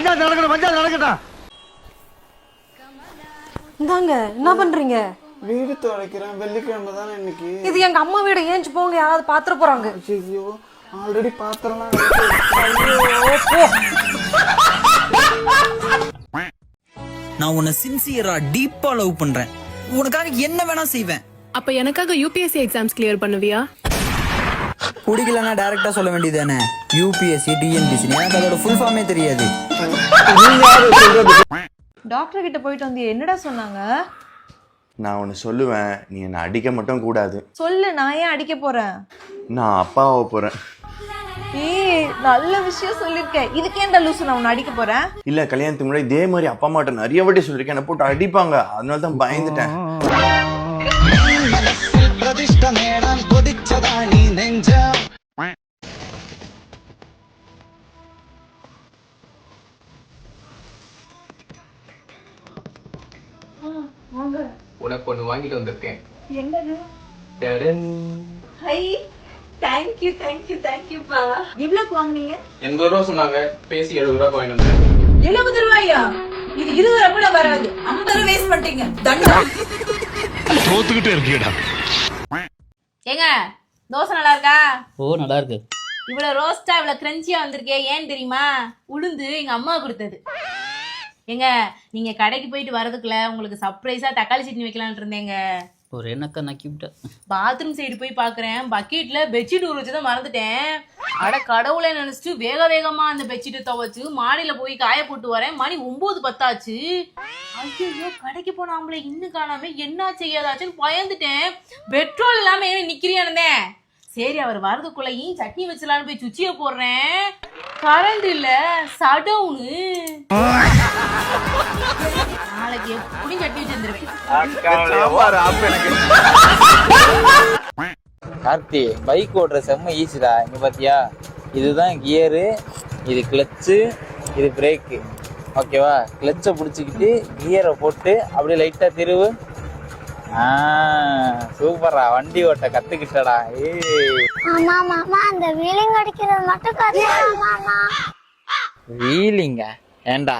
பஞ்சாயத்து நடக்கட்டும் பஞ்சாயத்து நடக்கட்டும். இந்தாங்க என்ன பண்றீங்க? வீடு துடைக்கிறேன் வெள்ளிக்கிழமை தானே இன்னைக்கு? இது எங்க அம்மா வீடு ஏஞ்சி போங்க யாராவது பாத்துற போறாங்க. ஐயோ ஆல்ரெடி பாத்திரம்லாம் நான் உன்னை சின்சியரா டீப்பா லவ் பண்றேன். உனக்காக என்ன வேணா செய்வேன். அப்ப எனக்காக யூபிஎஸ்சி எக்ஸாம்ஸ் கிளியர் பண்ணுவியா? பிடிக்கலன்னா டைரக்டா சொல்ல வேண்டியதானே யூபிஎஸ்சி டிஎன்பிசி எனக்கு அதோட ஃபுல் ஃபார்மே தெரியாது. டாக்டர் கிட்ட போயிட்டு வந்து என்னடா சொன்னாங்க? நான் ஒன்று சொல்லுவேன். நீ என்னை அடிக்க மட்டும் கூடாது. சொல்லு நான் ஏன் அடிக்க போறேன்? நான் அப்பாவை போகிறேன் ஏய் நல்ல விஷயம் சொல்லிருக்கேன் இதுக்கே இந்த லூசு நான் உன்னை அடிக்க போறேன்? இல்லை கல்யாணத்துக்கு முன்னாடி இதே மாதிரி அப்பா அம்மாட்ட நிறைய வாட்டி சொல்லியிருக்கேன் என்னை போட்டு அடிப்பாங்க. அதனால தான் பயந்துட்டேன். எவ்வளவுக்கு வாங்குனீங்க? எண்பது ரூபா சொன்னாங்க. பேசி எழுபது ரூபா வாங்கிட்டு வந்தேன். எழுபது ரூபாயா? இது இருபது ரூபா கூட வராது. ஐம்பது ரூபா வேஸ்ட் பண்ணிட்டீங்க. தண்டம் ஏங்க தோசை நல்லா இருக்கா? ஓ நல்லா இருக்கு. இவ்வளவு ரோஸ்டா இவ்வளவு கிரன்ச்சியா வந்திருக்கே. ஏன் தெரியுமா? உளுந்து எங்க அம்மா கொடுத்தது. ஏங்க நீங்க கடைக்கு போயிட்டு வரதுக்குள்ள உங்களுக்கு சர்ப்ரைஸா தக்காளி சட்னி வைக்கலாம்னு இருந்தேங்க. ஒரு என்னக்கா நக்கி விட்டேன் பாத்ரூம் சைடு போய் பாக்குறேன். பக்கெட்ல பெட்ஷீட் ஊற வச்சுதான் மறந்துட்டேன். அட கடவுளை நினைச்சிட்டு வேக வேகமா அந்த பெட்ஷீட்டை துவைச்சு மாடியில போய் காய போட்டு வரேன். மணி ஒன்பது பத்தாச்சு. ஐயோ கடைக்கு போன ஆம்பளை இன்னும் காணாம என்ன செய்யாதாச்சுன்னு பயந்துட்டேன். பெட்ரோல் இல்லாம ஏன் நிக்கிறியானே சரி அவர் வரதுக்குள்ளையும் சட்னி வச்சலான்னு போய் சுச்சிய போடுறேன்? கரண்ட் இல்ல சடவுனு நாளைக்கு எப்படியும் சட்னி வச்சு வந்துருவேன் கார்த்தி பைக் ஓட்டுற செம்ம ஈஸிடா இங்க பாத்தியா? இதுதான் கியரு இது கிளச்சு இது பிரேக்கு ஓகேவா கிளச்சை பிடிச்சிக்கிட்டு கியரை போட்டு அப்படியே லைட்டா திருவு. ஆ சூப்பரா வண்டி ஓட்ட கத்துக்கிட்டடா. ஏய். ஆமா மாமா அந்த வீலிங் அடிக்கிறது மட்டும் மாமா வீலிங்க ஏண்டா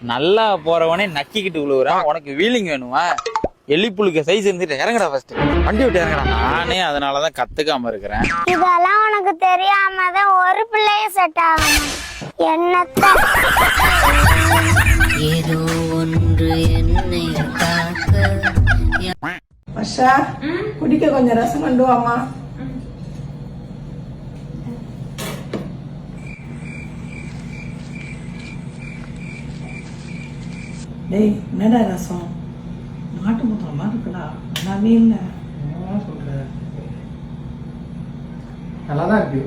நல்லா போறவனே நக்கிக்கிட்டு விழுவுறான் உனக்கு வீலிங் வேணுமா? எலி புழுக்க சைஸ் இருந்துட்டு இறங்குடா ஃபர்ஸ்ட் வண்டி விட்டு இறங்குடா. நானே அதனாலதான் கத்துக்காம இருக்கிறேன். இதெல்லாம் உனக்கு தெரியாம தான் ஒரு பிள்ளைய செட் ஆகணும். என்னத்த? ஏதோ ஒன்று என்னை காக்க. வர்ஷா குடிக்க கொஞ்சம் ரசம் கொண்டு வாமா டேய் என்னடா ரசம்? நாட்டு முத்தம் மாதிரி இருக்குடா. நல்லாவே இல்லை. நல்லா தான் இருக்கு.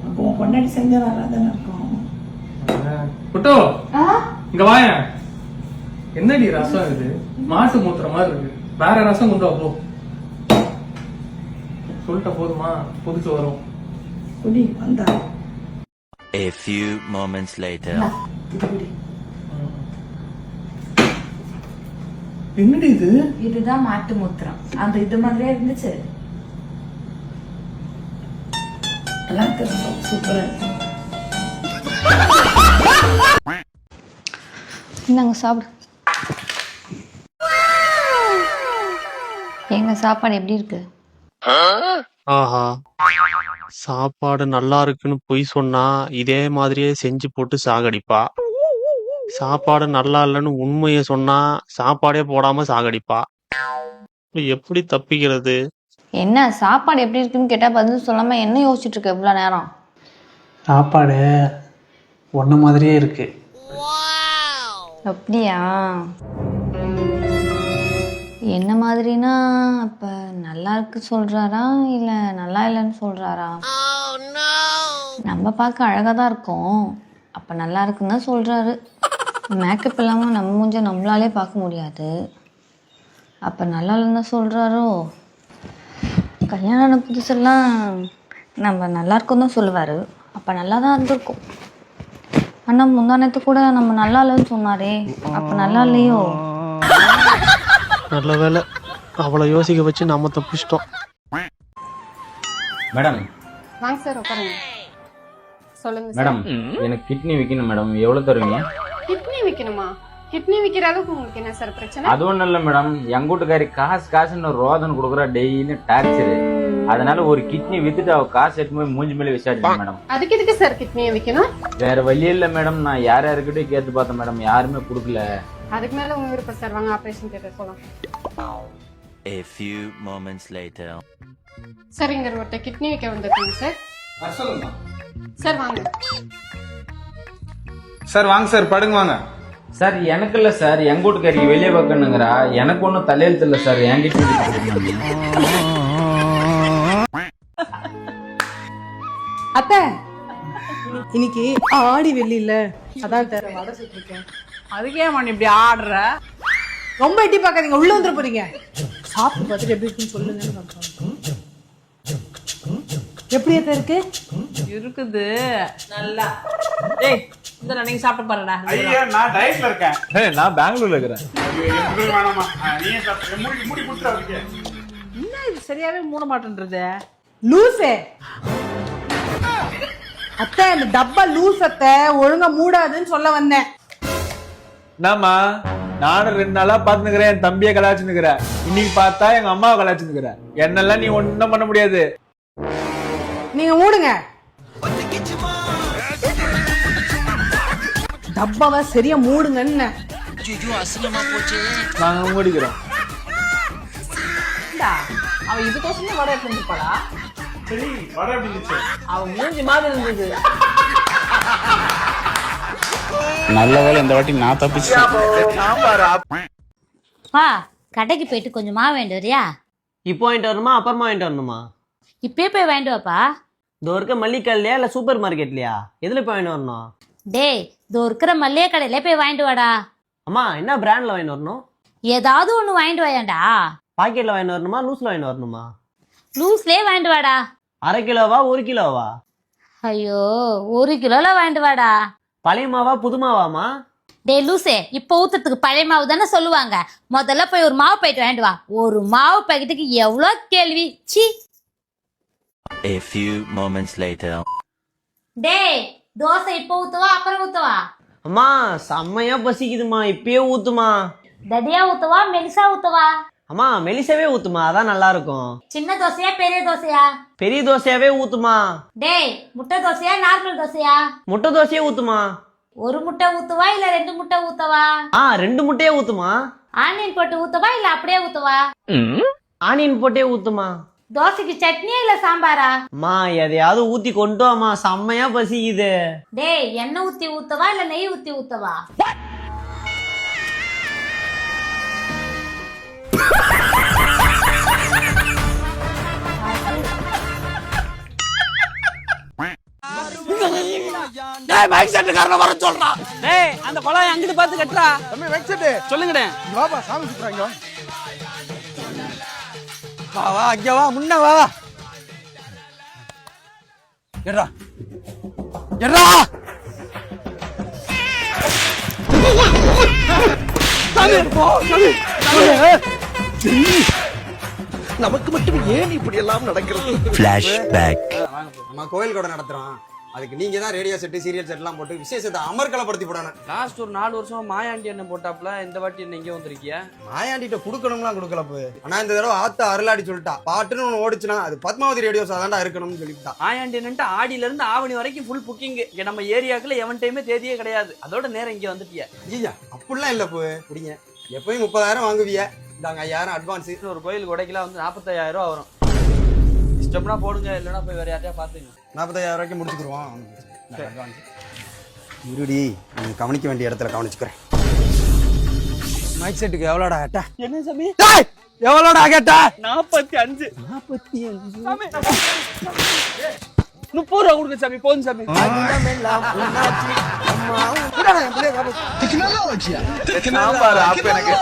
உனக்கு உன் பொண்டாட்டி செஞ்சா நல்லா தானே இருக்கும் குட்டோ இங்க வாயேன் என்னடி ரசம் இது? மாட்டு மூத்துற மாதிரி இருக்கு. வேற ரசம் கொண்டு வா போ. சொல்லிட்ட போதுமா? புதுசு வரும். குடி வந்தா. A few moments later. குடி. என்னடி இது? இதுதான் மாட்டு மூத்திரம். அந்த இது மாதிரியே இருந்துச்சு. நல்லா இந்தாங்க சாப்பிடு. எங்க சாப்பாடு எப்படி இருக்கு? ஆஹா. சாப்பாடு நல்லா இருக்குன்னு பொய் சொன்னா இதே மாதிரியே செஞ்சு போட்டு சாகடிப்பா. சாப்பாடு நல்லா இல்லைன்னு உண்மையை சொன்னா சாப்பாடே போடாம சாகடிப்பா. எப்படி தப்பிக்கிறது? என்ன சாப்பாடு எப்படி இருக்குன்னு கேட்டா பதில் சொல்லாம என்ன யோசிச்சுட்டு இருக்க இவ்வளவு நேரம்? சாப்பாடு ஒன்ன மாதிரியே இருக்கு. அப்படியா? என்ன மாதிரினா அப்ப நல்லா இருக்கு சொல்றாரா இல்ல நல்லா இல்லைன்னு சொல்றாரா? நம்ம பார்க்க அழகா தான் இருக்கோம். அப்ப நல்லா இருக்குன்னு தான் சொல்றாரு. மேக்கப் இல்லாம நம்ம மூஞ்ச நம்மளாலே பார்க்க முடியாது. அப்ப நல்லா இல்லைன்னு தான் சொல்றாரோ? கல்யாணம் ஆன புதுசெல்லாம் நம்ம நல்லா இருக்கோம் தான் சொல்லுவாரு. அப்ப நல்லா தான் இருந்திருக்கும். ஆனா முந்தானத்து கூட நம்ம நல்லா இல்லைன்னு சொன்னாரே. அப்ப நல்லா இல்லையோ? நல்ல வேலை அவளை யோசிக்க வச்சு நம்ம தப்பிச்சிட்டோம். மேடம். வாங்க சார் உட்காருங்க. சொல்லுங்க மேடம் எனக்கு கிட்னி விற்கணும் மேடம். எவ்வளோ தருவீங்க? கிட்னி விற்கணுமா கிட்னி விற்கிற அளவுக்கு உங்களுக்கு என்ன சார் பிரச்சனை? அது ஒன்றும் இல்லை மேடம் எங்க வீட்டுக்காரி காசு காசுன்னு ரோதன் கொடுக்குறா டெய்லி டார்ச்சரு அதனால ஒரு கிட்னி வித்துட்டு அவ காசு எடுத்து போய் மூஞ்சி மேலே விசாரிச்சேன் மேடம் அதுக்கு எதுக்கு சார் கிட்னியை விற்கணும் வேற வழி இல்லை மேடம் நான் யார் யாருக்கிட்டையும் கேட்டு பார்த்தேன் மேடம் யாருமே கொடுக்கல. அதுக்கு மேல உங்க விருப்பம் சார். வாங்க ஆபரேஷன் தேட்டர் போலாம். A few moments later. Sir இங்க ஒருத்தர் கிட்னி விற்க வந்திருக்காங்க சார் சார் வாங்க. சார் வாங்க சார் படுங்க வாங்க. சார் எனக்கு இல்லை சார் எங்க வீட்டுக்காரிக்கு வெளியே வைக்கணுங்கிறா எனக்கு ஒன்றும் தலையெழுத்து இல்லை சார் என்கிட்ட அத்தை இன்னைக்கு ஆடி வெள்ளி இல்ல. அதான் தர வடை சுட்டிருக்கேன் அதுக்கே மணி இப்படி ஆடுற? ரொம்ப எட்டி பார்க்காதீங்க உள்ள வந்துட போறீங்க. சாப்பிட்டு பார்த்துட்டு எப்படி இருக்குன்னு பார்ப்போம். எப்படி இருக்கு? இருக்குது நல்லா. ஏய் இந்த நீங்க சாப்பிட்டு பாருடா ஐயா நான் டயட்ல இருக்கேன். நான் பெங்களூர்ல இருக்கிறேன். வேணாமா? நீயே சாப்பிட்டு மூடி மூடி கொடுத்துறாங்க என்ன இது சரியாவே மூட மாட்டேன்றது? லூசே. அத்தை இந்த டப்பா லூஸ் அத்தை. ஒழுங்கா மூடாதுன்னு சொல்ல வந்தேன். நாமா நானும் ரெண்டு நாளா பாத்துக்கிறேன் என் தம்பியை கலாச்சுனுக்கிறேன் இன்னைக்கு பார்த்தா எங்க அம்மாவை கலாச்சுனுக்கிறேன் என்னெல்லாம் நீ ஒண்ணும் பண்ண முடியாது. நீங்க மூடுங்க. டப்பாவை சரியா மூடுங்கன்னு நாங்க மூடிக்கிறோம். அவ இதுக்கோசமே வடை எடுத்து வந்துருப்பாளா? சரி வர அப்படின்னு அவ மூஞ்சி மாதிரி இருந்தது. நல்ல வேலை இந்த வாட்டி நான் தப்பிச்சு. பா கடைக்கு போயிட்டு கொஞ்சம் மாவு வேண்டு வரியா? இப்போ வாங்கிட்டு வரணுமா அப்புறமா வாங்கிட்டு வரணுமா? இப்பயே போய் வாங்கிட்டு வாப்பா. இதோ இருக்க மல்லிக்கல்லையா இல்ல சூப்பர் மார்க்கெட்லயா? எதுல போய் வாங்கிட்டு வரணும்? டேய் இதோ இருக்கிற மல்லிகை கடையில போய் வாங்கிட்டு வாடா. அம்மா என்ன பிராண்ட்ல வாங்கிட்டு வரணும்? ஏதாவது ஒண்ணு வாங்கிட்டு வாயாண்டா. பாக்கெட்ல வாங்கிட்டு வரணுமா லூஸ்ல வாங்கிட்டு வரணுமா? லூஸ்லயே வாங்கிட்டு வாடா. அரை கிலோவா ஒரு கிலோவா? ஐயோ ஒரு கிலோல வாங்கிட்டு வாடா. பழைய மாவா புது மாவாமா டேய் லூசே இப்போ ஊத்துறதுக்கு பழைய மாவு தானே சொல்லுவாங்க. முதல்ல போய் ஒரு மாவு பாக்கெட் வாங்கிட்டு வா. ஒரு மாவு பாக்கெட்டுக்கு எவ்வளோ கேள்வி? சி A few moments later. டேய் தோசை இப்போ ஊத்துவா அப்புறம் ஊத்துவா? அம்மா செம்மையா பசிக்குதுமா இப்பயே ஊத்துமா. தடியா ஊத்துவா மெலிசா ஊத்துவா? அம்மா மெலிசாவே ஊத்துமா அதான் நல்லா இருக்கும் சின்ன தோசையா பெரிய தோசையா? பெரிய தோசையாவே ஊத்துமா. டேய் முட்டை தோசையா நார்மல் தோசையா? முட்டை தோசையே ஊத்துமா. ஒரு முட்டை ஊத்துவா இல்ல ரெண்டு முட்டை ஊத்தவா? ஆ ரெண்டு முட்டையே ஊத்துமா. ஆனியன் போட்டு ஊத்தவா இல்ல அப்படியே ஊத்தவா? ஆனியன் போட்டே ஊத்துமா. தோசைக்கு சட்னியா இல்ல சாம்பாரா? அம்மா எதையாவது ஊத்தி கொண்டு வாமா செம்மையா பசிக்குது. டேய் எண்ணெய் ஊத்தி ஊத்தவா இல்ல நெய் ஊத்தி ஊத்தவா? டேய் அந்த குழாய் அங்கிட்டு பார்த்து கட்டுறா. தம்பி வெக்ஸட்டு சொல்லுங்கடே. வாப்பா சாமி சுத்துறாங்க வா வா அங்க வா முன்ன வா. வா எட்ரா எட்ரா நமக்கு மட்டும் ஏன் இப்படி எல்லாம் நடக்கிறது. நம்ம கோயில் கூட நடத்துறோம். அதுக்கு நீங்க தான் ரேடியோ செட்டு சீரியல் செட்லாம் போட்டு விசேஷத்தை அமர்க்கலப்படுத்தி போடணும் லாஸ்ட் ஒரு நாலு வருஷமா மாயாண்டி என்ன போட்டாப்ல இந்த வாட்டி என்ன இங்கே வந்திருக்கிய? மாயாண்டிட்ட குடுக்கணும்லாம் கொடுக்கல போய் ஆனா இந்த தடவை ஆத்தா அருளாடி சொல்லிட்டா. பாட்டுன்னு ஒன்று ஓடிச்சுனா அது பத்மாவதி ரேடியோஸ் அதான்டா இருக்கணும்னு சொல்லிட்டா மாயாண்டி என்னன்ட்டு ஆடியில இருந்து ஆவணி வரைக்கும் ஃபுல் புக்கிங் இங்க நம்ம ஏரியாக்குள்ள எவன் டைமே தேதியே கிடையாது. அதோட நேரம் இங்க வந்துட்டிய. ஐயா அப்படிலாம் இல்ல போய் பிடிங்க எப்பயும் முப்பதாயிரம் வாங்குவிய. இந்தாங்க ஐயாயிரம் அட்வான்ஸ் ஒரு கோயில் உடைக்கலாம் வந்து நாற்பத்தாயிரம் ரூபா வரும். இஷ்டம்னா போடுங்க இல்லைன்னா போய் வேற யார்ட்டையா பாத்துங்க நாற்பத்தாயிரம் ரூபாய்க்கு முடிச்சுக்கிருவோம் அட்வான்ஸ் இருடி நீ கவனிக்க வேண்டிய இடத்துல கவனிச்சுக்கிறேன். மைக் செட்டுக்கு எவ்வளோடா கேட்டா? என்ன சாமி? எவ்வளோடா கேட்டா? நாற்பத்தி அஞ்சு நாற்பத்தி அஞ்சு முப்பது ரூபா கொடுங்க சாமி போதும் சாமி. சாம்பார் ஆப் எனக்கு.